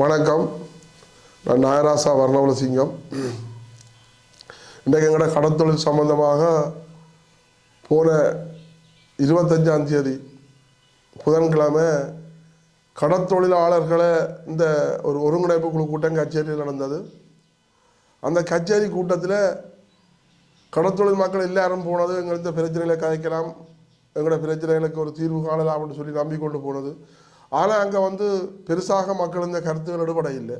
வணக்கம். நான் நாயராசா வர்ணவல சிங்கம். இன்றைக்கு எங்களோட கடத்தொழில் சம்பந்தமாக போன இருபத்தஞ்சாம் தேதி புதன்கிழமை கடத்தொழிலாளர்களை இந்த ஒரு ஒருங்கிணைப்பு குழு கூட்டம் கச்சேரியில் நடந்தது. அந்த கச்சேரி கூட்டத்தில் கடத்தொழில் மக்கள் எல்லாரும் போனது. எங்களுக்கு பிரச்சனைகளை கதைக்கலாம் எங்களோட பிரச்சனைகளுக்கு ஒரு தீர்வு காணலாம் அப்படின்னு சொல்லி நம்பிக்கொண்டு போனது. ஆனால் அங்கே வந்து பெருசாக மக்கள் இந்த கருத்துகள் ஈடுபட இல்லை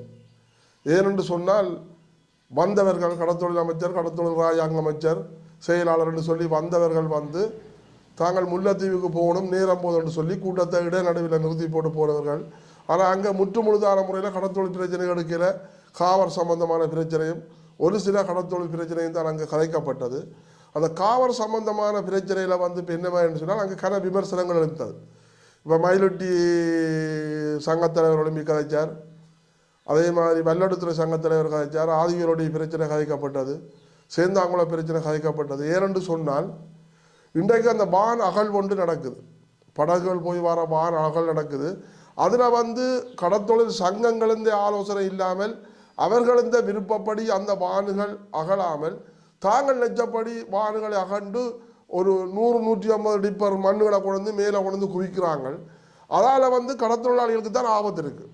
ஏனென்று சொன்னால் வந்தவர்கள் கடத்தொழில் அமைச்சர் கடத்தொழில் ராஜாங்க அமைச்சர் செயலாளர் என்று சொல்லி வந்தவர்கள் வந்து தாங்கள் முல்லைத்தீவுக்கு போகணும் நேரம் போதும்னு சொல்லி கூட்டத்தை இடைநடுவில் நிறுத்தி போட்டு போனவர்கள். ஆனால் அங்கே முற்று முழுதான முறையில் கடத்தொழில் பிரச்சனை எடுக்கல. காவர் சம்பந்தமான பிரச்சனையும் ஒரு சில கடத்தொழில் பிரச்சனையும் தான் அங்கே கதைக்கப்பட்டது அந்த காவர் சம்பந்தமான பிரச்சனையில் வந்து இப்போ என்ன சொன்னால் அங்கே கன விமர்சனங்கள் இருந்தது இப்போ மயிலொட்டி சங்கத்தலைவர் ஒலிம்பி கதைச்சார். அதே மாதிரி வல்லடுத்துறை சங்கத்தலைவர் கதைச்சார். ஆதிகளுடைய பிரச்சனை கதைக்கப்பட்டது. சேந்தாங்குள பிரச்சனை கதைக்கப்பட்டது. ஏனென்று சொன்னால் இன்றைக்கு அந்த வான் அகல் ஒன்று நடக்குது. படகுகள் போய் வர வான் அகல் நடக்குது. அதில் வந்து கடத்தொழில் சங்கங்களிருந்த ஆலோசனை இல்லாமல் அவர்களிருந்த விருப்பப்படி அந்த வானுகள் அகலாமல் தாங்கள் நெச்சப்படி வானுகளை அகண்டு ஒரு நூறு நூற்றி ஐம்பது டிப்பர் மண்ணுகளை கொண்டு மேலே கொண்டு குவிக்கிறாங்க அதால் வந்து கடத்தொழிலாளிகளுக்கு தான் ஆபத்து இருக்குது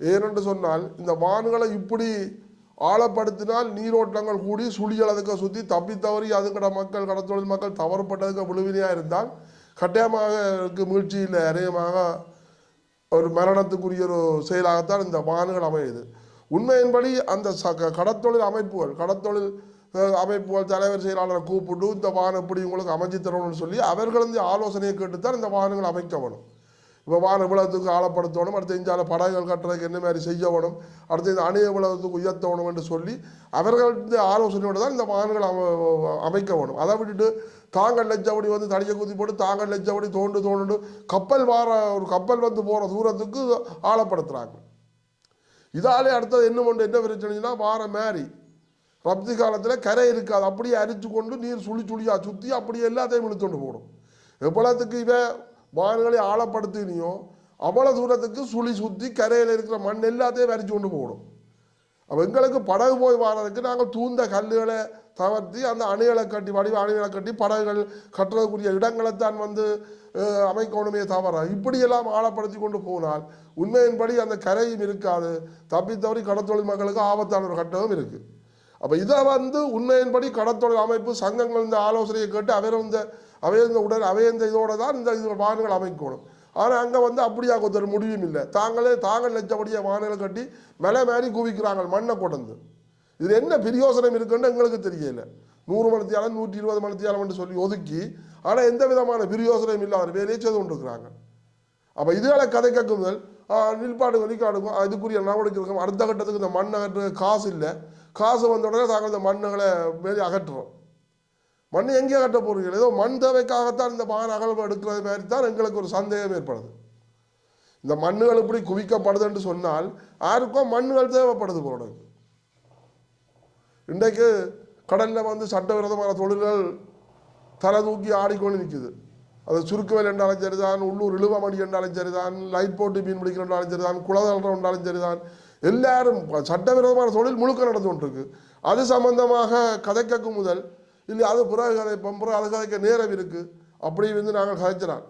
ஏனென்று சொன்னால் இந்த வான்களை இப்படி ஆழப்படுத்தினால் நீரோட்டங்கள் கூடி சுழிகள் சுற்றி தப்பி தவறி அதுக்கட மக்கள் கடத்தொழில் மக்கள் தவறுபட்டதுக்கு விழுவினையாக இருந்தால் கட்டாயமாக இருக்கு மீழ்ச்சியில் அநேகமாக ஒரு மரணத்துக்குரிய ஒரு செயலாகத்தான் இந்த வான்கள் அமையுது. உண்மையின்படி அந்த ச க- கடத்தொழில் அமைப்புகள் கடத்தொழில் அஹ், அமைப்புகள் தலைவர் செயலாளரை கூப்பிட்டு இந்த வானம் இப்படி உங்களுக்கு அமைச்சு தரணும்னு சொல்லி அவர்கள் வந்து ஆலோசனையை கேட்டுத்தான் இந்த வாகனங்கள் அமைக்க வேணும். இப்போ வான விளத்துக்கு ஆழப்படுத்தணும் அடுத்து இஞ்சால படகுகள் கட்டுறதுக்கு என்ன மாதிரி செய்ய வேணும் அடுத்து இந்த அணிய விளத்துக்கு உயர்த்தணும் என்று சொல்லி அவர்களது ஆலோசனையோடு தான் இந்த வாகனங்கள் அமைக்க வேணும். அதை விட்டுட்டு தாங்கள் லட்சப்படி வந்து தடியை குத்தி போட்டு தாங்கள் லட்சப்படி தோண்டு தோண்டு கப்பல் வார ஒரு கப்பல் வந்து போகிற தூரத்துக்கு ஆழப்படுத்துகிறாங்க இதாலே அடுத்தது என்ன ஒன்று என்ன பிரச்சனைனா வார மாதிரி ரப்தி காலத்தில் கரை இருக்காது. அப்படியே அரிச்சு கொண்டு நீர் சுழி சுழியாக சுற்றி அப்படியே எல்லாத்தையும் இழுத்துட்டு போடும். எவ்வளோத்துக்கு இவன் வான்களை ஆழப்படுத்தினியோ அவ்வளோ தூரத்துக்கு சுழி சுற்றி கரையில் இருக்கிற மண் எல்லாத்தையும் வரிச்சு கொண்டு போடும். அப்போ எங்களுக்கு படகு போய் வர்றதுக்கு நாங்கள் தூந்த கல்லுகளை தவர்த்தி அந்த அணைகளை கட்டி வடிவ அணைகளை கட்டி படகுகள் கட்டுறதுக்குரிய இடங்களை தான் வந்து அமைக்கணுமே தவிர இப்படியெல்லாம் ஆழப்படுத்தி கொண்டு போனால் உண்மையின்படி அந்த கரையும் இருக்காது. தப்பி தவறி கடத்தொழில் மக்களுக்கு ஆபத்தான ஒரு கட்டமும் இருக்குது அப்போ இதை வந்து உண்மையின்படி கடத்தொழில் அமைப்பு சங்கங்கள் இந்த ஆலோசனையை கேட்டு அவர் இந்த அவையந்த உடல் அவை இதோட தான் இந்த இது வாகனங்கள் அமைக்கணும். ஆனால் அங்கே வந்து அப்படியா ஒரு முடிவும் இல்லை. தாங்களே தாங்கள் லட்சப்படியே வாகனங்களை கட்டி மலை மாறி குவிக்கிறாங்க மண்ணை கொடந்து இது என்ன பிரியோசனம் இருக்குன்னு எங்களுக்கு தெரியல. நூறு மணித்தியாலம் நூற்றி இருபது மணித்தியாலம்னு சொல்லி ஒதுக்கி ஆனால் எந்த விதமான பிரியோசனையும் இல்லை அவர் வேலையை செய்து கொண்டிருக்கிறாங்க. அப்போ இதுகளை கதை கேட்கும் முதல் நிற்பாடு அதுக்குரிய இதுக்குரிய நடவடிக்கை இருக்கும் அடுத்த கட்டத்துக்கு இந்த மண்ணை காசு இல்லை. காசு வந்த உடனே தாங்கள் இந்த மண்ணுகளை மாரி அகற்றுறோம் மண் எங்கே அகற்ற போகிறீர்கள் ஏதோ மண் தேவைக்காகத்தான் இந்த பான் அகழ்வு எடுக்கிறது மாதிரி தான் எங்களுக்கு ஒரு சந்தேகம் ஏற்படுது. இந்த மண்ணுகள் இப்படி குவிக்கப்படுதுன்னு சொன்னால் யாருக்கும் மண்ணுகள் தேவைப்படுது போல இன்றைக்கு கடலில் வந்து சட்டவிரோதமான தொழில்கள் தலை தூக்கி ஆடிக்கொண்டு நிற்குது. அது சுருக்குவேல் என்றாலும் சரிதான் உள்ளூர் இழுவமணி என்றாலும் சரிதான் லைட் போட்டு மீன் பிடிக்கிற என்றாலும் சரிதான் குளதல்ற என்றாலும் சரிதான் எல்லாரும் சட்டவிரோதமான தொழில் முழுக்க நடந்து கொண்டிருக்கு. அது சம்பந்தமாக கதைக்கும் முதல் இல்லை அது பிறகு கதைப்போம் பிறகு அது கதைக்க நேரம் இருக்குது அப்படி வந்து நாங்கள் கதைச்சினான்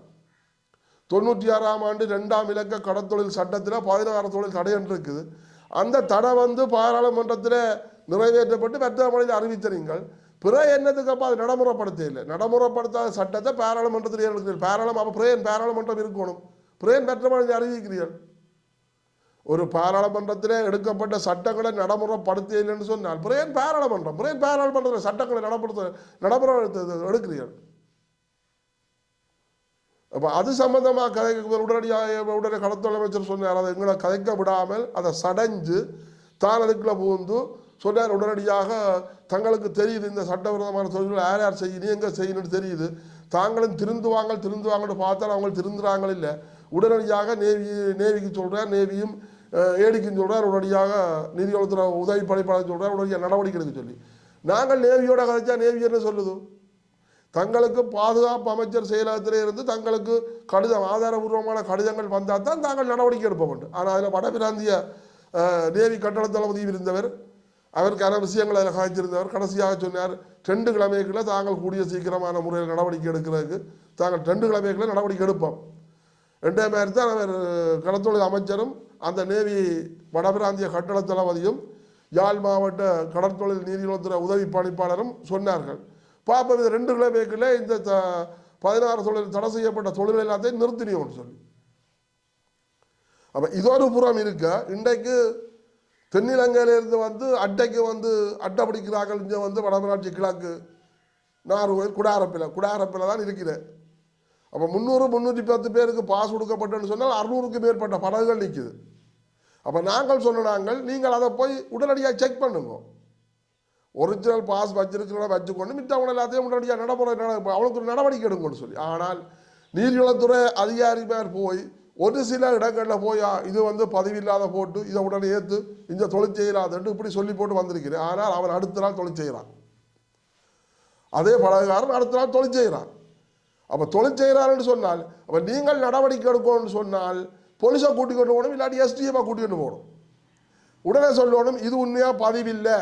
தொண்ணூற்றி ஆறாம் ஆண்டு ரெண்டாம் இலக்க கடத்தொழில் சட்டத்தில் பதினாறு தொழில் தடை என்று இருக்குது. அந்த தடை வந்து பாராளுமன்றத்தில் நிறைவேற்றப்பட்டு வெற்றமொழியில் அறிவித்தனீங்கள் பிற என்னத்துக்கு அப்போ அது நடைமுறைப்படுத்த இல்லை. நடைமுறைப்படுத்தாத சட்டத்தை பாராளுமன்றத்தில் இருக்கிறீர்கள் பாராளும் அப்போ பிரேன் பாராளுமன்றம் இருக்கணும்? பிரேன் வெற்றமொழியில் அறிவிக்கிறீர்கள்? ஒரு பாராளுமன்றத்தில் எடுக்கப்பட்ட சட்டங்களை நடைமுறைப்படுத்த இல்லைன்னு சொன்னால் பிரேன் பாராளுமன்றம்? பிரேன் பாராளுமன்றத்தில் சட்டங்களை நடைமுறை நடைமுறை எடுக்கிறீர்கள்? அப்போ அது சம்பந்தமாக கதை உடனடியாக உடனே கடத்தொழில் அமைச்சர் சொன்னார் அதை எங்களை கதைக்க விடாமல் அதை சடைஞ்சு தான் அதுக்குள்ளே புகுந்து சொன்னார் உடனடியாக தங்களுக்கு தெரியுது இந்த சட்டவிரோதமான தொழில்கள் யார் யார் செய்யணும் எங்கே செய்யணும்னு தெரியுது. தாங்களும் திருந்துவாங்க திருந்துவாங்கன்னு பார்த்தாலும் அவங்க திருந்துறாங்க இல்லை. உடனடியாக நேவி நேவிக்கு சொல்கிறார் நேவியும் ஏடிக்கும் சொல்கிறார் உடனடியாக நிதியளத்துறை உதவி படைப்பாளர் சொல்கிறார் உடனடியாக நடவடிக்கை எடுக்க சொல்லி. நாங்கள் நேவியோட கதைச்சா நேவி என்ன சொல்லுது? தங்களுக்கு பாதுகாப்பு அமைச்சர் செயலகத்திலே இருந்து தங்களுக்கு கடிதம் ஆதாரபூர்வமான கடிதங்கள் வந்தால் தான் தாங்கள் நடவடிக்கை எடுப்போம் ஆனால் அதில் வடபிராந்திய நேவி கட்டள தளபதியும் இருந்தவர் அவருக்கான விஷயங்களை அதில் காய்ச்சிருந்தவர். கடைசியாக சொன்னார் ரெண்டு கிழமைக்குள்ள தாங்கள் கூடிய சீக்கிரமான முறையில் நடவடிக்கை எடுக்கிறதுக்கு தாங்கள் ரெண்டு கிழமைக்குள்ள நடவடிக்கை எடுப்போம். ரெண்டே மாதிரி தான் அவர் கடத்தொழில் அமைச்சரும் அந்த நேவி வடபிராந்திய கட்டள தளபதியும் யாழ் மாவட்ட கடற்தொழில் நீதிநலத்துறை உதவி பணிப்பாளரும் சொன்னார்கள். பாப்போம் இது ரெண்டு கிழமைக்குள்ளே இந்த த- பதினாறு தொழில் தடை செய்யப்பட்ட தொழில் எல்லாத்தையும் நிறுத்தினியோன்னு சொல்லி. அப்போ இதொரு புறம் இருக்க இன்றைக்கு தென்னிலங்கையிலிருந்து வந்து அட்டைக்கு வந்து அட்டை பிடிக்கிறார்கள் இங்கே வந்து வடமராட்சி கிழக்கு நார்கோயில் குடாரப்பில் குடாரப்பில் தான் இருக்கிறேன் அப்போ முந்நூறு முந்நூற்றி பத்து பேருக்கு பாஸ் கொடுக்கப்பட்டன்னு சொன்னால் அறுநூறுக்கு மேற்பட்ட படகுகள் நிற்குது அப்போ நாங்கள் சொன்ன நாங்கள் நீங்கள் அதை போய் உடனடியாக செக் பண்ணுங்க. ஒரிஜினல் பாஸ் வச்சிருக்கிறத வச்சுக்கொண்டு மித்தவங்க எல்லாத்தையும் உடனடியாக நடைமுறை நட அவளுக்கு ஒரு நடவடிக்கை எடுங்கன்னு சொல்லி. ஆனால் நீர்வளத்துறை அதிகாரிமார் போய் ஒரு சில இடங்களில் போய் இது வந்து பதிவில்லாத போட்டு இதை உடனே ஏற்று இந்த தொழில் செய்யலாதுன்ட்டு இப்படி சொல்லி போட்டு வந்திருக்கிறேன். ஆனால் அவன் அடுத்த நாள் தொழில் செய்கிறான் அதே படகுக்காரன் அடுத்த நாள் தொழில் செய்கிறான் அப்போ தொழில் செய்கிறாருன்னு சொன்னால் அப்போ நீங்கள் நடவடிக்கை எடுக்கணும்னு சொன்னால் போலீஸை கூட்டிக்கொண்டு போகணும் இல்லாட்டி எஸ்டிஎஃபாக கூட்டிகிட்டு போகணும். உடனே சொல்லணும் இது உண்மையாக பதிவில்லை.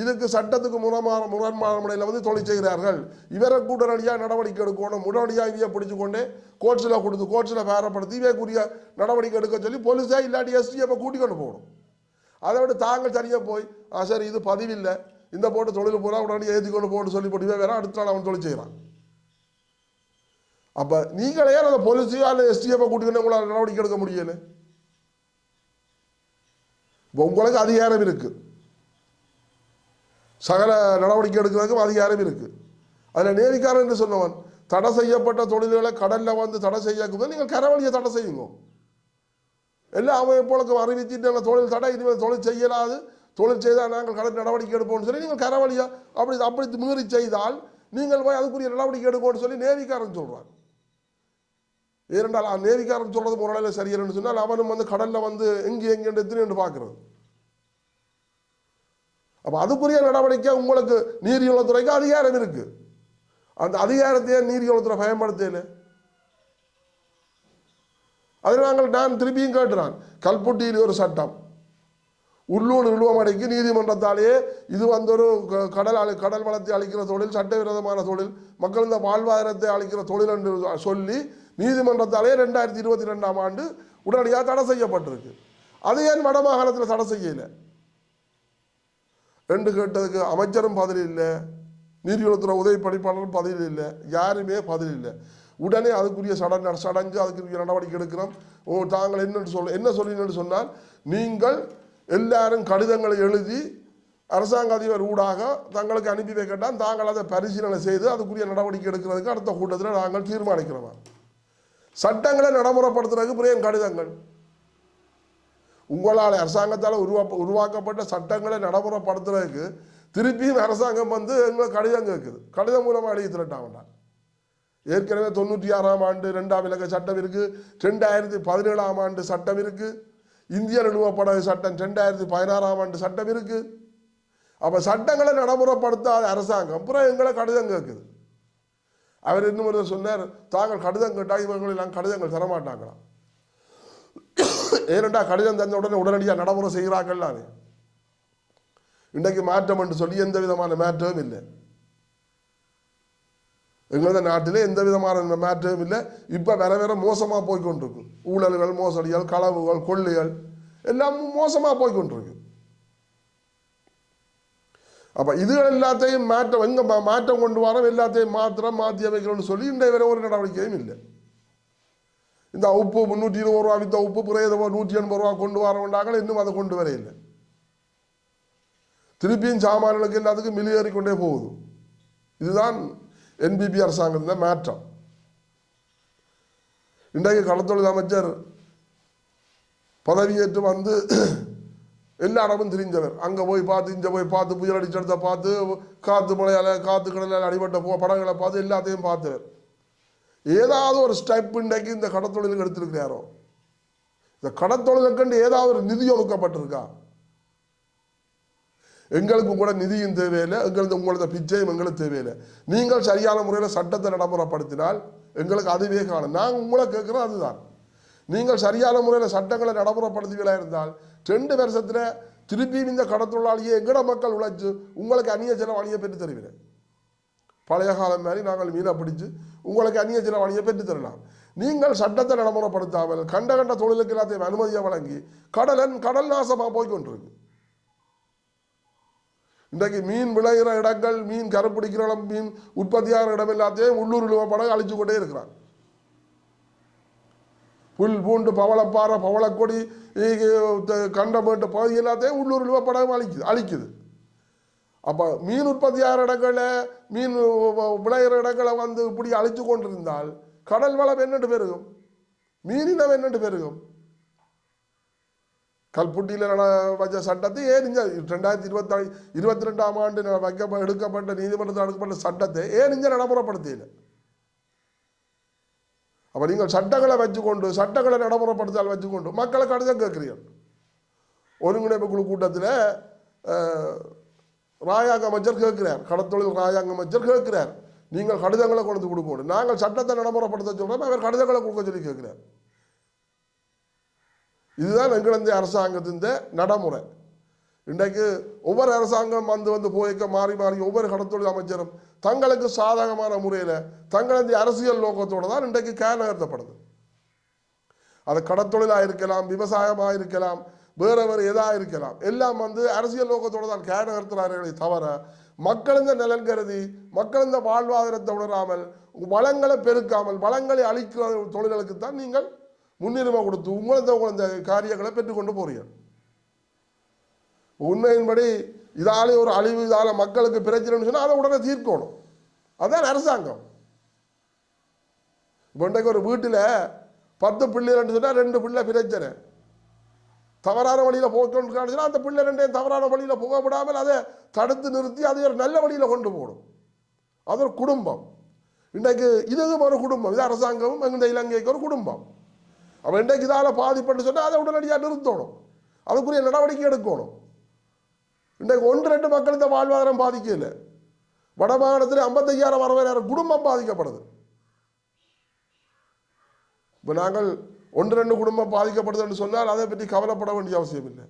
இதுக்கு சட்டத்துக்கு முரமான முரண்மான முறையில் வந்து தொழில் செய்கிறார்கள். இவரை உடனடியாக நடவடிக்கை எடுக்கணும் உடனடியாக இவையை பிடிச்சு கொண்டு கோர்ட்ஸில் கொடுத்து கோர்ட்ஸில் வேறப்படுத்தி இவைக்குரிய நடவடிக்கை எடுக்க சொல்லி போலீஸே இல்லாட்டி எஸ்டிஎஃபை கூட்டிக்கொண்டு போகணும். அதை விட தாங்கள் சரியாக போய் ஆ சரி இது பதிவில்லை. இந்த போட்டு தொழில் பூரா உடனடியாக ஏற்றி கொண்டு போட்டு சொல்லி போட்டு இவன் வேற அடுத்த நாள் அவன் தொழில் செய்கிறான் அப்போ நீங்களே அந்த போலீஸையோ அல்ல எஸ்டிஎஃபை கூட்டிக்கொண்டு உங்களால் நடவடிக்கை எடுக்க முடியல? உங்களுக்கு அதிகாரம் இருக்கு. சகல நடவடிக்கை எடுக்கிறதுக்கும் அதிகாரம் இருக்கு. அதில் நேரிக்காரன் என்று சொன்னவன் தடை செய்யப்பட்ட தொழில்களை கடலில் வந்து தடை செய்யக்கும்போது நீங்கள் கரவழியை தடை செய்யுங்க. எல்லாம் அவன் அறிவிச்சுட்டு நாங்கள் தொழில் தடை இனிமேல் தொழில் செய்யலாது. தொழில் செய்தால் நாங்கள் கடல் நடவடிக்கை எடுப்போம்னு சொல்லி நீங்கள் கரவழியா அப்படி அப்படி மீறி செய்தால் நீங்கள் போய் அதுக்குரிய நடவடிக்கை எடுக்கணும்னு சொல்லி நேரிக்காரன் சொல்றான் ஏனென்றால் அந்த நேவிக்காரன் சொல்றது முறையில் சரியில்லைன்னு சொன்னால் அவனும் வந்து கடலில் வந்து எங்கே எங்கே எத்தனை பார்க்கறது. அப்போ அதுக்குரிய நடவடிக்கை உங்களுக்கு நீர்வளத்துறைக்கு அதிகாரம் இருக்கு. அந்த அதிகாரத்தையே நீர்வளத்துறை பயன்படுத்தல. அதில் நாங்கள் நான் திருப்பியும் கேட்டுறான். கல்புட்டியில் ஒரு சட்டம். உள்ளூர் இழுவமடைக்கு நீதிமன்றத்தாலேயே இது வந்து ஒரு க- கடல் அழி கடல் வளத்தை அளிக்கிற தொழில் சட்டவிரோதமான தொழில் மக்கள் இந்த வாழ்வாதாரத்தை அளிக்கிற தொழில் என்று சொல்லி நீதிமன்றத்தாலே ரெண்டாயிரத்தி இருபத்தி ரெண்டாம் ஆண்டு உடனடியாக தடை செய்யப்பட்டிருக்கு. அது ஏன் வடமாகாணத்தில் தடை செய்யலை? ரெண்டு கேட்டதுக்கு அமைச்சரும் பதில் இல்லை நீதிவளத்துறை உதவி பணிப்பாளரும் பதில் இல்லை யாருமே பதில் இல்லை. உடனே அதுக்குரிய சட சடஞ்சு அதுக்குரிய நடவடிக்கை எடுக்கிறோம். ஓ தாங்கள் என்ன சொல்ல என்ன சொல்லினு சொன்னால் நீங்கள் எல்லாரும் கடிதங்களை எழுதி அரசாங்க அதிபர் ஊடாக தங்களுக்கு அனுப்பி வைக்கட்டால் தாங்கள் அதை பரிசீலனை செய்து அதுக்குரிய நடவடிக்கை எடுக்கிறதுக்கு அடுத்த கூட்டத்தில் நாங்கள் தீர்மானிக்கிறோம். சட்டங்களை நடைமுறைப்படுத்துறதுக்கு பிரியம் கடிதங்கள். உங்களால் அரசாங்கத்தால் உருவா உருவாக்கப்பட்ட சட்டங்களை நடைமுறைப்படுத்துறதுக்கு திருப்பியும் அரசாங்கம் வந்து எங்களை கடிதம் கேட்குது கடிதம் மூலமாக எழுதி திரட்டாங்கடா ஏற்கனவே தொண்ணூற்றி ஆறாம் ஆண்டு ரெண்டாம் இலக்க சட்டம் இருக்குது ரெண்டாயிரத்தி பதினேழாம் ஆண்டு சட்டம் இருக்கு. இந்திய நிறுவப்படகு சட்டம் ரெண்டாயிரத்தி பதினாறாம் ஆண்டு சட்டம் இருக்குது அப்போ சட்டங்களை நடைமுறைப்படுத்தாத அரசாங்கம் அப்புறம் எங்களை கடிதம் கேட்குது அவர் இன்னும் ஒரு சொன்னார் தாங்கள் கடிதம் கேட்டால் நாங்கள் கடிதங்கள் தரமாட்டாங்களாம். ஏனெண்டா கடிதம் தந்த உடனே உடனடியாக நடைமுறை செய்கிறார்கள் நானே. இன்றைக்கு மாற்றம் என்று சொல்லி எந்த விதமான மாற்றமும் இல்லை. எங்களது நாட்டிலே எந்த விதமான மாற்றமும் இல்லை. இப்போ வேற வேற மோசமாக போய்கொண்டிருக்கு ஊழல்கள் மோசடிகள் களவுகள் கொள்ளைகள் எல்லாம் மோசமாக போய்க்கொண்டிருக்கு அப்போ இதுகள் எல்லாத்தையும் மாற்றம் எங்கே மாற்றம் கொண்டு வரோம் எல்லாத்தையும் மாத்திரம் மாற்றி அமைக்கணும்னு சொல்லி இன்றைய வரை ஒரு நடவடிக்கையும் இல்லை. இந்த உப்பு முந்நூற்றி இருபது ரூபா வித்த உப்பு பிரேத நூற்றி எண்பது ரூபா கொண்டு வரவண்டாங்க இன்னும் அதை கொண்டு வர இல்லை. திருப்பியும் சாமான்களுக்கு எல்லாத்துக்கும் மிலியேறி கொண்டே போகுது. இதுதான் என்பிபி அரசாங்கத்தின் மாற்றம். இன்றைக்கு கடத்தொழில் அமைச்சர் பதவியேற்று வந்து எல்லா இடமும் தெரிஞ்சவர். அங்கே போய் பார்த்து இங்கே போய் பார்த்து புயல் அடிச்சடத்தை பார்த்து காற்று மலையால் காற்று கடலால் அடிபட்ட போ படங்களை பார்த்து எல்லாத்தையும் பார்த்தவர். ஏதாவது ஒரு ஸ்டெப் இன்றைக்கு இந்த கடத்தொழிலுக்கு எடுத்திருக்கிறாரோ? இந்த கடத்தொழிலுக்கண்டு ஏதாவது ஒரு நிதி ஒதுக்கப்பட்டிருக்கா? எங்களுக்கு கூட நிதியும் தேவையில்லை எங்களுக்கு உங்களோட பிச்சையும் எங்களுக்கு தேவையில்லை. நீங்கள் சரியான முறையில் சட்டத்தை நடைமுறைப்படுத்தினால் எங்களுக்கு அதுவே காணும் நாங்கள் உங்களை கேட்குறோம் அதுதான். நீங்கள் சரியான முறையில் சட்டங்களை நடைமுறைப்படுத்துவீங்களா இருந்தால் ரெண்டு வருஷத்தில் திருப்பியும் இந்த கடத்தொழிலாளியை எங்கட மக்கள் உழைச்சு உங்களுக்கு அந்நிய செலவாணியை பெற்று தருவினேன் பழைய காலம் மாதிரி நாங்கள் மீனை பிடிச்சு உங்களுக்கு அந்நிய செலவாணியை பெற்று தரலாம். நீங்கள் சட்டத்தை நடைமுறைப்படுத்தாமல் கண்ட கண்ட தொழிலுக்கு எல்லாத்தையும் அனுமதியை வழங்கி கடலன் கடல் நாசமாக போய்கொண்டிருக்கு இன்றைக்கு மீன் விளைகிற இடங்கள் மீன் கருப்பிடிக்கிற இடம் மீன் உற்பத்தியாகிற இடம் எல்லாத்தையும் உள்ளூர் இழுவப்பட அழிச்சு கொண்டே இருக்கிறான். புல் பூண்டு பவளப்பாறை பவளக்கொடி கண்டமேட்டு பகுதி எல்லாத்தையும் உள்ளூர் இழுவப்படம் அழிக்குது அழிக்குது. அப்போ மீன் உற்பத்தியாகிற இடங்களை மீன் விளையிற இடங்களை வந்து இப்படி அழிச்சு கொண்டிருந்தால் கடல் வளம் என்னட்டு பெருகும்? மீனினம் என்னட்டு பெருகும்? கல்புட்டியில் நட வச்ச சட்டத்தை ஏன் ரெண்டாயிரத்தி இருபத்தி இருபத்தி ரெண்டாம் ஆண்டு ந- வைக்க எடுக்கப்பட்ட நீதிமன்றத்தில் எடுக்கப்பட்ட சட்டத்தை ஏன் நடைமுறைப்படுத்தியில்லை அப்போ நீங்கள் சட்டங்களை வச்சுக்கொண்டு சட்டங்களை நடைமுறைப்படுத்தால் வச்சுக்கொண்டு மக்களை கடிதம் கேட்குறீர்கள். ஒருங்கிணைப்பு குழு கூட்டத்தில் ராயாங்க அமைச்சர் கேட்கிறார். கடத்தொழில் ராயாங்க அமைச்சர் கேட்கிறார். நீங்கள் கடிதங்களை கொண்டு கொடுக்கணும் நாங்கள் சட்டத்தை நடைமுறைப்படுத்த சொல்கிறோம் அவர் கடிதங்களை கொடுக்க சொல்லி கேட்கிறார். இதுதான் எங்களது அரசாங்கத்தின் நடைமுறை. இன்றைக்கு ஒவ்வொரு அரசாங்கம் வந்து வந்து போய்க்க மாறி மாறி ஒவ்வொரு கடத்தொழில் அமைச்சரும் தங்களுக்கு சாதகமான முறையில் தங்களது அரசியல் நோக்கத்தோடு தான் இன்றைக்கு கே நகர்த்தப்படுது. அது கடத்தொழிலாக இருக்கலாம் விவசாயமாக இருக்கலாம் வேற வேறு எதாக இருக்கலாம் எல்லாம் வந்து அரசியல் நோக்கத்தோடு தான் கே நகர்த்துறார்களே தவிர மக்களிந்த நலன் கருதி மக்களிந்த வாழ்வாதாரத்தை உணராமல் வளங்களை பெருக்காமல் வளங்களை அழிக்கிற தொழில்களுக்கு தான் நீங்கள் முன்னுரிமை கொடுத்து உங்களது உங்களது காரியங்களை பெற்றுக்கொண்டு போறீர்கள். உண்மையின்படி இதாலே ஒரு அழிவு இதால மக்களுக்கு பிரச்சனைன்னு சொன்னால் அதை உடனே தீர்க்கணும். அதுதான் அரசாங்கம். இப்போ ஒரு வீட்டில் பத்து பிள்ளைகள்னு சொன்னால் ரெண்டு பிள்ளை பிரச்சனை. தவறான வழியில் போக்கணும்னு அந்த பிள்ளை ரெண்டையும் தவறான வழியில் போக விடாமல் அதை தடுத்து நிறுத்தி அதை ஒரு நல்ல வழியில் கொண்டு போகணும். அது ஒரு குடும்பம். இன்றைக்கு இதுவும் ஒரு குடும்பம். இது அரசாங்கமும் இந்த இலங்கைக்கு ஒரு குடும்பம். அவன் இன்றைக்கு இதால் பாதிப்பட்டு சொன்னால் அதை உடனடியாக நிறுத்தணும். அதுக்குரிய நடவடிக்கை எடுக்கணும். இன்றைக்கு ஒன்று ரெண்டு மக்கள் இந்த வாழ்வாதாரம் பாதிக்கல. வடமாகாணத்தில் ஐம்பத்தையாயிரம் அறுபதாயிரம் குடும்பம் பாதிக்கப்படுது. இப்போ நாங்கள் ஒன்று ரெண்டு குடும்பம் பாதிக்கப்படுதுன்னு சொன்னால் அதை பற்றி கவலைப்பட வேண்டிய அவசியம் இல்லை.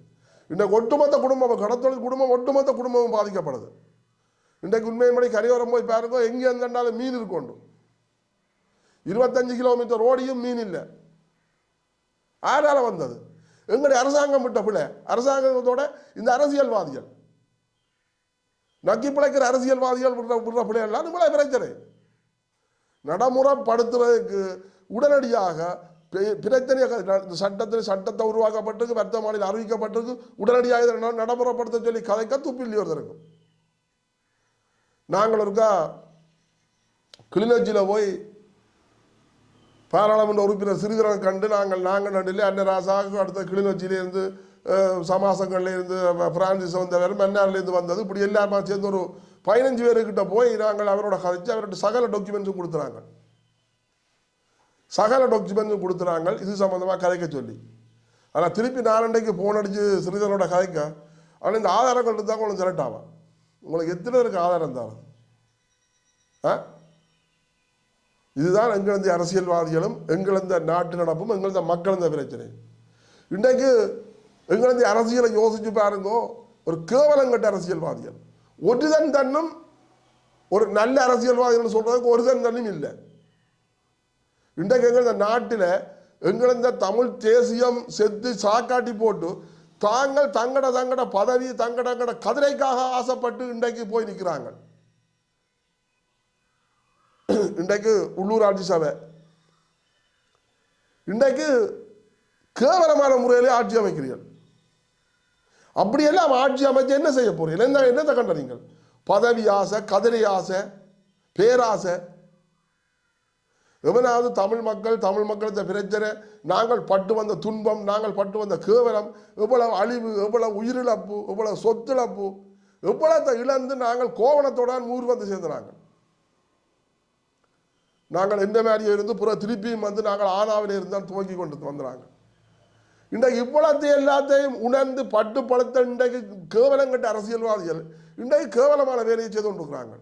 இன்றைக்கு ஒட்டுமொத்த குடும்பம் கடத்தொழில் குடும்பம் ஒட்டுமொத்த குடும்பமும் பாதிக்கப்படுது. இன்றைக்கு உண்மையின்படி கரையோரம் போய் பாருங்க எங்கே இருந்தாலும் மீன் இருக்கணும் இருபத்தஞ்சு கிலோமீட்டர் ஓடியும் மீன் இல்லை. ஆறால வந்தது? எங்களுடைய அரசாங்கம் விட்ட பிள்ளை அரசாங்கத்தோட இந்த அரசியல்வாதிகள். நக்கி பிழைக்கிற அரசியல்வாதிகள் விடுற பிள்ளைகள்லாம் நம்மளே பிரச்சனை. நடைமுறைப்படுத்துறதுக்கு உடனடியாக பெ- இந்த சட்டத்தில் சட்டத்தை உருவாக்கப்பட்டிருக்கு வர்த்தமானில் அறிவிக்கப்பட்டிருக்கு உடனடியாக இதை நடைமுறைப்படுத்த சொல்லி கதைக்க துப்பில்லி ஒருத்தருக்கும் நாங்கள் இருக்கா கிளிநொச்சியில் போய் பாராளுமன்ற உறுப்பினர் சிறிதரன் கண்டு நாங்கள் நாங்கள் நடுவில் அன்ன ராசாவுக்கு அடுத்த கிளிநொச்சியிலேருந்து சமாசங்கள்லேருந்து பிரான்சிஸ் வந்தவர் மன்னார்லேருந்து வந்தது. இப்படி எல்லாருமா சேர்ந்து ஒரு பதினஞ்சு பேருக்கிட்ட போய் நாங்கள் அவரோட கதைச்சு அவர்கிட்ட சகல டாக்குமெண்ட்ஸும் கொடுத்துறாங்க. சகல டாக்குமெண்ட்ஸும் கொடுத்துறாங்க. இது சம்மந்தமாக கதைக்க சொல்லி. ஆனால் திருப்பி நாலண்டைக்கு ஃபோன் அடித்து ஸ்ரீதரோட கதைக்க ஆனால் இந்த ஆதாரங்கள் இருந்தால் உங்களுக்கு செலக்ட் ஆகும் உங்களுக்கு எத்தனை இருக்கு ஆதாரம் தான் ஆ? இதுதான் எங்களது அரசியல்வாதிகளும் எங்களது நாட்டு நடப்பும் எங்களது மக்களந்த பிரச்சனை. இன்றைக்கு எங்களது அரசியலை யோசிச்சு பாருங்கோ. ஒரு கேவலங்கட்ட அரசியல்வாதிகள். ஒருதன் தன்னும் ஒரு நல்ல அரசியல்வாதிகள் சொல்றதுக்கு ஒருதன் தன்னும் இல்லை. இன்றைக்கு எங்கள் இந்த நாட்டில் எங்களது தமிழ் தேசியம் செத்து சாக்காட்டி போட்டு தாங்கள் தங்கட தங்கட பதவி தங்கட தங்கட கதிரைக்காக ஆசைப்பட்டு இன்றைக்கு போய் நிற்கிறாங்க இன்றைக்கு உள்ளூராட்சி சபை. இன்றைக்கு கேவலமான முறையிலே ஆட்சி அமைக்கிறீர்கள். அப்படியெல்லாம் ஆட்சி அமைச்சு என்ன செய்ய போறீங்க? என்ன என்னத்தை கண்ட நீங்கள் பதவி ஆசை கதிரை ஆசை பேராசை. எவனாவது தமிழ் மக்கள் தமிழ் மக்கள் பிரச்சனை நாங்கள் பட்டு வந்த துன்பம் நாங்கள் பட்டு வந்த கேவலம் எவ்வளவு அழிவு எவ்வளவு உயிரிழப்பு எவ்வளவு சொத்திழப்பு எவ்வளத்தை இழந்து நாங்கள் கோவணத்துடன் ஊர் வந்து சேர்ந்துறாங்க. நாங்கள் எந்த மாதிரியே இருந்து புற திருப்பியும் வந்து நாங்கள் ஆனாவில் இருந்தால் துவங்கி கொண்டு வந்துறாங்க. இந்த இவ்வளத்தை எல்லாத்தையும் உணர்ந்து பட்டு படுத்த இன்றைக்கு கேவலம் கட்ட அரசியல்வாதிகள் இன்றைக்கு கேவலமான வேலையை செய்து கொண்டிருக்கிறாங்க.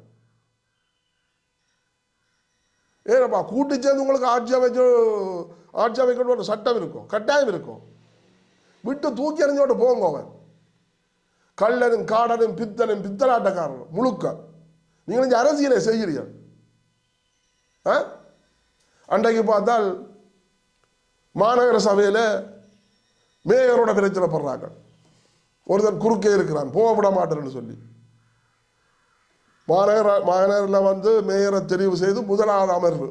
ஏனப்பா கூட்டு சேர்ந்து உங்களுக்கு ஆட்சி அமைச்சு ஆட்சி அமைக்கணும் ஒரு சட்டம் இருக்கும் கட்டாயம் இருக்கும். விட்டு தூக்கி எறிஞ்சோட்டு போங்க அவன். கள்ளனும் காடனும் பித்தனும் பித்தலாட்டக்காரனும் முழுக்க. நீங்கள் இந்த அரசியலை செய்கிறீர்கள். ஆ? அன்றைக்கு பார்த்தால் மாநகர சபையில் மேயரோட பிரச்சனை படுறாங்க. ஒருத்தர் குறுக்கே இருக்கிறான் போக விட மாட்டேன்னு சொல்லி. மாநகர மாநகரில் வந்து மேயரை தெரிவு செய்து முதலாவது அமர்வு.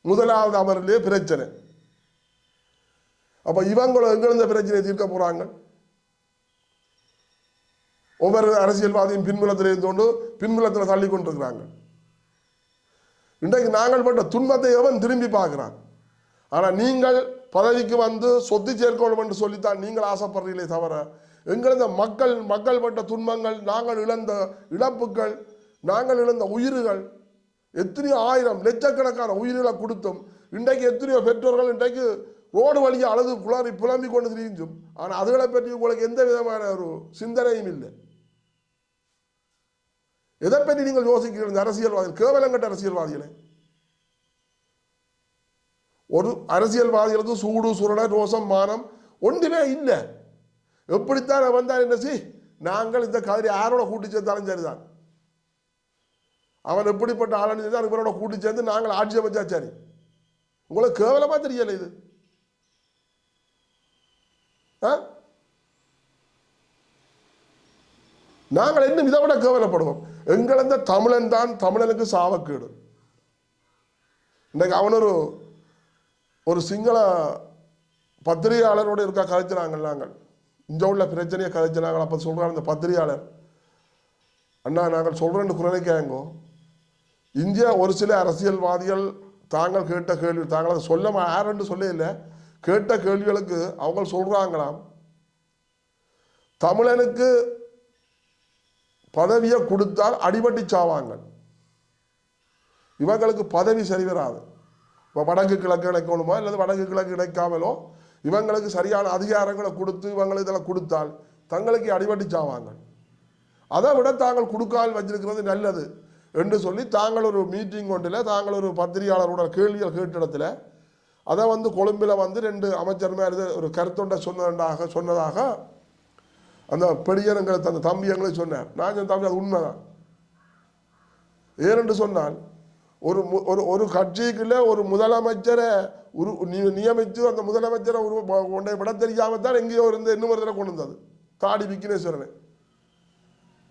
முதலாவது அமர்விலே பிரச்சனை. அப்போ இவங்களும் எங்கிருந்த பிரச்சனையை தீர்க்க போகிறாங்க ஒவ்வொரு அரசியல்வாதியும் பின்புலத்தில் இருந்தோண்டு பின்புலத்தில் தள்ளி கொண்டிருக்கிறாங்க. இன்றைக்கு நாங்கள் பட்ட துன்பத்தை எவன் திரும்பி பார்க்கிறான்? ஆனால் நீங்கள் பதவிக்கு வந்து சொத்து சேர்க்கணும் என்று சொல்லித்தான் நீங்கள் ஆசைப்படுறீங்களே தவிர எங்களது மக்கள் மக்கள் பட்ட துன்பங்கள் நாங்கள் இழந்த இழப்புகள் நாங்கள் இழந்த உயிர்கள் எத்தனையோ ஆயிரம் லட்சக்கணக்கான உயிர்களை கொடுத்தும் இன்றைக்கு எத்தனையோ பெற்றோர்கள் இன்றைக்கு ரோடு வழியாக அழுது புலறி புலம்பி கொண்டு திரிஞ்சும் ஆனால் அதுகளை பற்றி உங்களுக்கு எந்த விதமான ஒரு சிந்தனையும் இல்லை. எதை பற்றி நீங்கள் யோசிக்கிறீர்கள் அரசியல்வாதிகள் கேவலங்கட்ட அரசியல்வாதிகளை? ஒரு அரசியல்வாதிகளுக்கு சூடு சுரட ரோசம் மானம் ஒன்றுமே இல்லை. எப்படித்தான் வந்தார் என்ன சி நாங்கள் இந்த கதிரி யாரோட கூட்டி சேர்ந்தாலும் சரிதான். அவன் எப்படிப்பட்ட ஆளுன்னு தான் இவரோட கூட்டி சேர்ந்து நாங்கள் ஆட்சி அமைச்சா சரி. உங்களுக்கு கேவலமா தெரியல இது. ஆ? நாங்கள் இன்னும் இதை விட கேவலப்படுவோம். எங்களந்த தமிழன் தான் தமிழனுக்கு சாவக்கேடு. இன்னைக்கு அவனொரு ஒரு சிங்கள பத்திரிகையாளரோட இருக்கா கதைச்சினாங்க நாங்கள். இங்கே உள்ள பிரச்சனையை கதைச்சினாங்க அப்போ சொல்கிறாங்க இந்த பத்திரிகையாளர். அண்ணா நாங்கள் சொல்கிறேன்னு குரலைக்காங்கோ இந்தியா ஒரு சில அரசியல்வாதிகள் தாங்கள் கேட்ட கேள்வி தாங்கள் அதை சொல்ல யாருன்னு சொல்ல இல்லை. கேட்ட கேள்விகளுக்கு அவங்க சொல்கிறாங்களாம் தமிழனுக்கு பதவியை கொடுத்தால் அடிபட்டு சாவாங்க. இவங்களுக்கு பதவி சரி வராது இப்போ வடக்கு கிழக்கு கிடைக்கணுமோ அல்லது வடக்கு கிழக்கு கிடைக்காமலோ இவங்களுக்கு சரியான அதிகாரங்களை கொடுத்து இவங்களுக்கு இதெல்லாம் கொடுத்தால் தங்களுக்கு அடிபட்டு சாவாங்க. அதை விட தாங்கள் கொடுக்கால் வச்சிருக்கிறது நல்லது என்று சொல்லி தாங்கள் ஒரு மீட்டிங் ஒன்றில் தாங்கள் ஒரு பத்திரிகையாளரோட கேள்விகள் கேட்ட இடத்துல அதை வந்து கொழும்பில் வந்து ரெண்டு அமைச்சர் மாதிரி ஒரு கருத்தொண்டை சொன்னதாக சொன்னதாக அந்த பெரியனுங்களுக்கு அந்த தம்பி எங்களை சொன்னார். நான் சொன்ன தம்பி அது உண்மைதான். ஏனென்று சொன்னால் ஒரு மு- ஒரு ஒரு கட்சிக்குள்ளே ஒரு முதலமைச்சரை உரு நீ நியமித்து அந்த முதலமைச்சரை உரு கொண்டே விட தெரியாமல் தான் எங்கேயோ இருந்து இன்னும் ஒரு தடவை கொண்டு வந்தது. தாடி விக்னேஸ்வரனை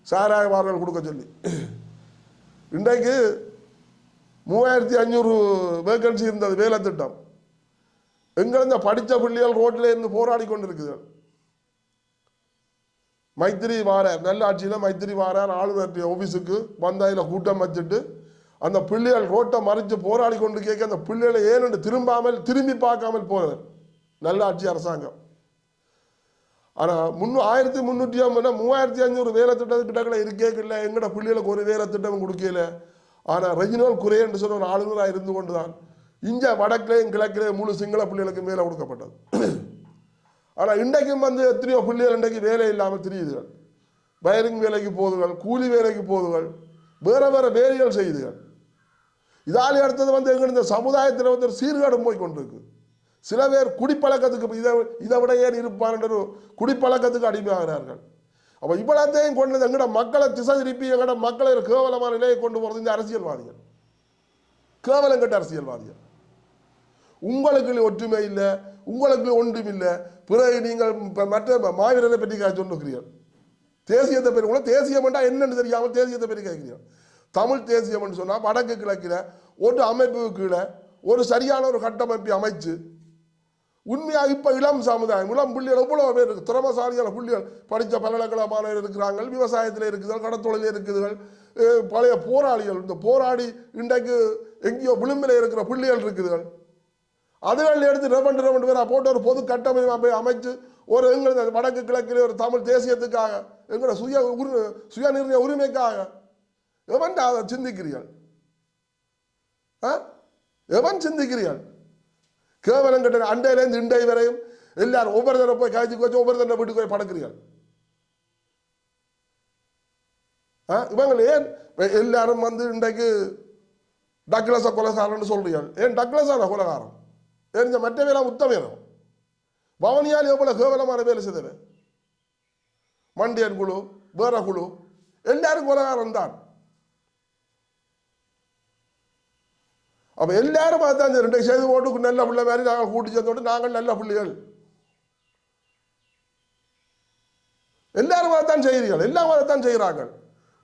சாராயவார்கள் கொடுக்க சொல்லி. இன்றைக்கு மூவாயிரத்தி அஞ்சூறு வேக்கன்சி இருந்தது வேலை திட்டம். எங்கிருந்த படித்த பிள்ளைகள் ரோட்டில் இருந்து போராடி கொண்டிருக்குது மைத்திரி வாரார் நல்லாட்சியில் மைத்திரி வாரார் ஆளுநர் ஆஃபீஸுக்கு வந்தாயில் கூட்டம் வச்சுட்டு அந்த பிள்ளைகள் ரோட்டை மறைச்சு போராடி கொண்டு கேட்க அந்த பிள்ளைகளை ஏனென்று திரும்பாமல் திரும்பி பார்க்காமல் போனது நல்லாட்சி அரசாங்கம். ஆனால் முன்னூ ஆயிரத்தி முந்நூற்றி ஐம்பதுனா மூவாயிரத்தி அஞ்சூறு வேலை திட்டத்து கிட்டக்கில் இருக்கே இல்லை எங்கட பிள்ளைகளுக்கு ஒரு வேலை திட்டம் கொடுக்கல. ஆனால் ரெஜினல் குரே என்று சொன்ன ஒரு ஆளுநராக இருந்து கொண்டு தான் இங்கே வடக்கிலேயும் கிழக்கிலேயும் முழு சிங்கள பிள்ளைகளுக்கு மேலே கொடுக்கப்பட்டது ஆனால் இன்றைக்கும் வந்து எத்தனையோ பிள்ளைகள் இன்றைக்கு வேலை இல்லாமல் தெரியுதுகள். வயரிங் வேலைக்கு போதுகள் கூலி வேலைக்கு போதுகள் வேற வேற வேலைகள் செய்யுதுகள் இதாலே அடுத்தது வந்து எங்க இந்த சமுதாயத்தில் வந்து ஒரு சீர்கேடு போய் கொண்டிருக்கு. சில பேர் குடிப்பழக்கத்துக்கு இதை இதை விட ஏன் இருப்பான் ஒரு குடிப்பழக்கத்துக்கு அடிமையாகிறார்கள். அப்போ இவ்வளத்தையும் கொண்டு எங்கட மக்களை திசை திருப்பி எங்கட மக்களை ஒரு கேவலமான நிலையை கொண்டு போகிறது இந்த அரசியல்வாதிகள். கேவலம் கட்ட அரசியல்வாதிகள். உங்களுக்கு ஒற்றுமை இல்லை உங்களுக்கு ஒன்றும் இல்லை. பிறகு நீங்கள் மற்ற மாவீரரை பற்றி சொல்லுகிறீர்கள். தேசியத்தை பெரிய தேசியம் என்றால் என்னன்னு தெரியாமல் தேசியத்தை பற்றி கேட்கிறீர்கள். தமிழ் தேசியம்னு சொன்னால் வடக்கு கிழக்கில் ஒரு அமைப்பு கீழே ஒரு சரியான ஒரு கட்டமைப்பை அமைச்சு உண்மையாக இப்போ இளம் சமுதாயம் இளம் புள்ளிகள் எவ்வளோ பேர் இருக்குது திறமசாலியான புள்ளிகள். படித்த பல்கலைக்கழக மாணவர் இருக்கிறாங்க விவசாயத்தில் இருக்குதுகள் கடத்தொழில் இருக்குதுகள் பழைய போராளிகள் இந்த போராடி இன்றைக்கு எங்கேயோ விளிம்பில் இருக்கிற புள்ளிகள் இருக்குதுகள். அதுகள் எடுத்து ரெவண்டு ரெவண்டு பேர் போட்டு ஒரு பொது கட்டமைப்பை அமைச்சு ஒரு எங்களது வடக்கு கிழக்கில் ஒரு தமிழ் தேசியத்துக்காக எங்களோட சுய உரு சுயநிர்ணய உரிமைக்காக எவன் அதை சிந்திக்கிறீர்கள்? ஆ? எவன் சிந்திக்கிறீர்கள்? கேவலம் கட்ட அண்டையிலேருந்து இண்டை வரையும் எல்லாரும் ஒவ்வொரு தடவை போய் காய்ச்சி வச்சு ஒவ்வொரு தடவை வீட்டுக்கு போய் படக்கிறீர்கள். ஆ? இவங்க ஏன் எல்லாரும் வந்து இன்றைக்கு டக்ளஸ கொலகாரன்னு சொல்றீர்கள்? ஏன் டக்ளஸான கொலகாரம்? ஏன் இந்த மற்ற வேலை உத்தமேனோ பவனியால் எவ்வளவு கேவலமான வேலை செய்தது மண்டியன் குழு வேற குழு எல்லாரும் கொலகாரம் தான் அப்போ எல்லாரும் பார்த்தான் ரெண்டு செய்து ஓட்டுக்கு நல்ல பிள்ளை மாதிரி நாங்கள் கூட்டி சேர்ந்தோட்டு நாங்கள் நல்ல பிள்ளைகள். எல்லாரும் அதைத்தான் செய்கிறீர்கள். எல்லாம் அதைத்தான் செய்கிறார்கள்.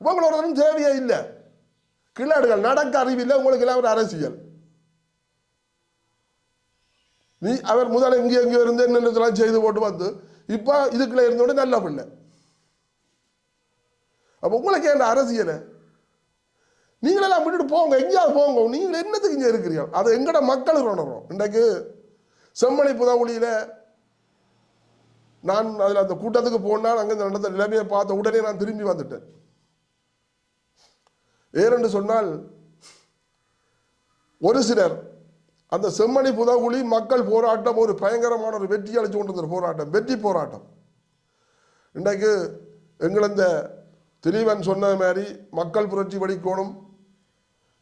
உங்களோட தேவையே இல்லை. கிளாடுகள் நடக்க அறிவில்லை உங்களுக்கு எல்லாம் ஒரு அரசியல். நீ அவர் முதல்ல இங்கே எங்கே இருந்து என்னென்னலாம் செய்து போட்டு வந்து இப்போ இதுக்குள்ளே இருந்தோட நல்ல பிள்ளை. அப்போ உங்களுக்கு என்ன அரசியலை நீங்களெல்லாம் விட்டுட்டு போங்க எங்கேயாவது போங்க. நீங்கள் என்னத்துக்கு இங்கே இருக்கிறீங்க? அதை எங்கட மக்களுக்கு உணர்றோம். இன்றைக்கு செம்மணி புதவுளியில் நான் அதில் அந்த கூட்டத்துக்கு போனால் அங்கே நடந்த நிலைமையை பார்த்த உடனே நான் திரும்பி வந்துட்டேன். ஏனென்று சொன்னால் ஒரு சிலர் அந்த செம்மணி புதகுழி மக்கள் போராட்டம் ஒரு பயங்கரமான ஒரு வெற்றி அளிச்சு கொண்டிருந்த போராட்டம் வெற்றி போராட்டம். இன்றைக்கு எங்கள் இந்த திலீவன் சொன்ன மாதிரி மக்கள் புரட்சி வடிக்கோணும்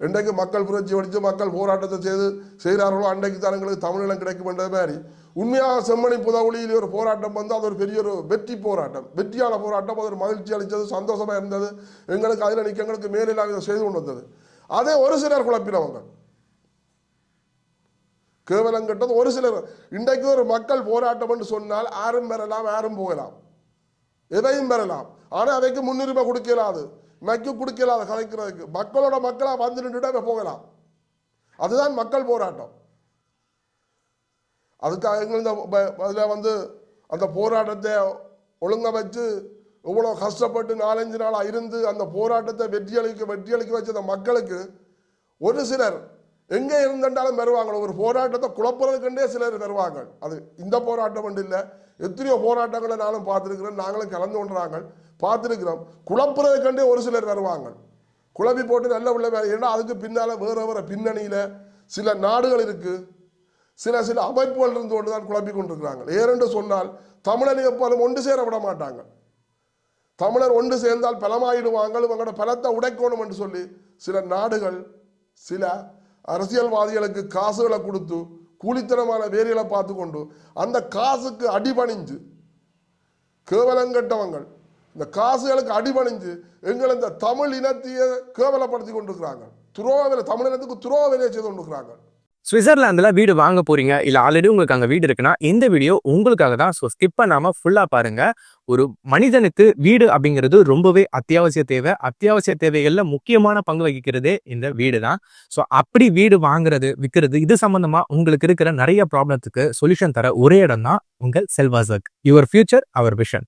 இன்றைக்கு மக்கள் புரட்சி வடித்து மக்கள் போராட்டத்தை செய்து செய்கிறார்களோ அன்றைக்கு தான் எங்களுக்கு தமிழீழம் கிடைக்கும் என்ற மாதிரி. உண்மையாக செம்மணி புதவுளியில் ஒரு போராட்டம் வந்து அது ஒரு பெரிய ஒரு வெற்றி போராட்டம். வெற்றியான போராட்டம் அது ஒரு மகிழ்ச்சி அளித்தது சந்தோஷமாக இருந்தது. எங்களுக்கு அதில் நிற்க எங்களுக்கு மேலில் செய்து கொண்டு வந்தது அதே ஒரு சிலர் குழப்பினவங்க. கேவலம் கெட்டது ஒரு சிலர். இன்றைக்கு ஒரு மக்கள் போராட்டம் என்று சொன்னால் யாரும் பெறலாம் யாரும் போகலாம். எதையும் பெறலாம். ஆனால் அதைக்கு முன்னுரிமை கொடுக்கலாது மைக்கு கொடுக்கலாது கலைக்கிறதுக்கு. மக்களோட மக்களாக வந்து நின்றுட்டு போகலாம். அதுதான் மக்கள் போராட்டம். அதுக்காக எங்கள் இந்த அதில் வந்து அந்த போராட்டத்தை ஒழுங்க வச்சு எவ்வளோ கஷ்டப்பட்டு நாலஞ்சு நாளாக இருந்து அந்த போராட்டத்தை வெற்றியளிக்க வெற்றியளிக்க வச்ச அந்த மக்களுக்கு ஒரு சிலர் எங்கே இருந்துட்டாலும் வருவாங்க. ஒரு போராட்டத்தை குழப்புறதுக்குண்டே சிலர் வருவாங்க. அது இந்த போராட்டம் ஒன்று இல்லை. எத்தனையோ போராட்டங்களை நானும் பார்த்துருக்குறேன். நாங்களும் கலந்து கொண்டுறாங்க பார்த்துருக்கிறோம். குழப்புறதுக்கண்டே ஒரு சிலர் வருவாங்க. குழம்பி போட்டு நல்ல உள்ள வேலை. ஏன்னா அதுக்கு பின்னால் வேற வேற பின்னணியில் சில நாடுகள் இருக்குது சில சில அமைப்புகள் இருந்து கொண்டு தான் குழப்பி கொண்டிருக்கிறாங்க. ஏனென்று சொன்னால் தமிழர் எப்போதும் ஒன்று சேர விட மாட்டாங்க. தமிழர் ஒன்று சேர்ந்தால் பலமாயிடுவாங்க. இவங்களோட பலத்தை உடைக்கணும் என்று சொல்லி சில நாடுகள் சில அரசியல்வாதிகளுக்கு காசுகளை கொடுத்து கூலித்தனமான வேலைகளை பார்த்து கொண்டு அந்த காசுக்கு அடிபணிஞ்சு கேவலங்கட்டவங்கள் இந்த காசுகளுக்கு அடிபணிஞ்சு எங்களை இந்த தமிழ் இனத்தையே கேவலப்படுத்தி கொண்டிருக்கிறாங்க. துரோக தமிழ் இனத்துக்கு துரோக வேலையை செய்து கொண்டிருக்கிறாங்க. சுவிட்சர்லாந்தில் வீடு வாங்க போறீங்க? இல்லை ஆல்ரெடி உங்களுக்கு அங்கே வீடு இருக்குன்னா இந்த வீடியோ உங்களுக்காக தான். ஸோ ஸ்கிப் பண்ணாம ஃபுல்லா பாருங்க. ஒரு மனிதனுக்கு வீடு அப்படிங்கிறது ரொம்பவே அத்தியாவசிய தேவை. அத்தியாவசிய தேவைகளில் முக்கியமான பங்கு வகிக்கிறதே இந்த வீடு தான். ஸோ அப்படி வீடு வாங்குறது விற்கிறது இது சம்பந்தமா உங்களுக்கு இருக்கிற நிறைய ப்ராப்ளத்துக்கு சொல்யூஷன் தர ஒரே இடம் தான் உங்கள் செல்வாசக். Your future our vision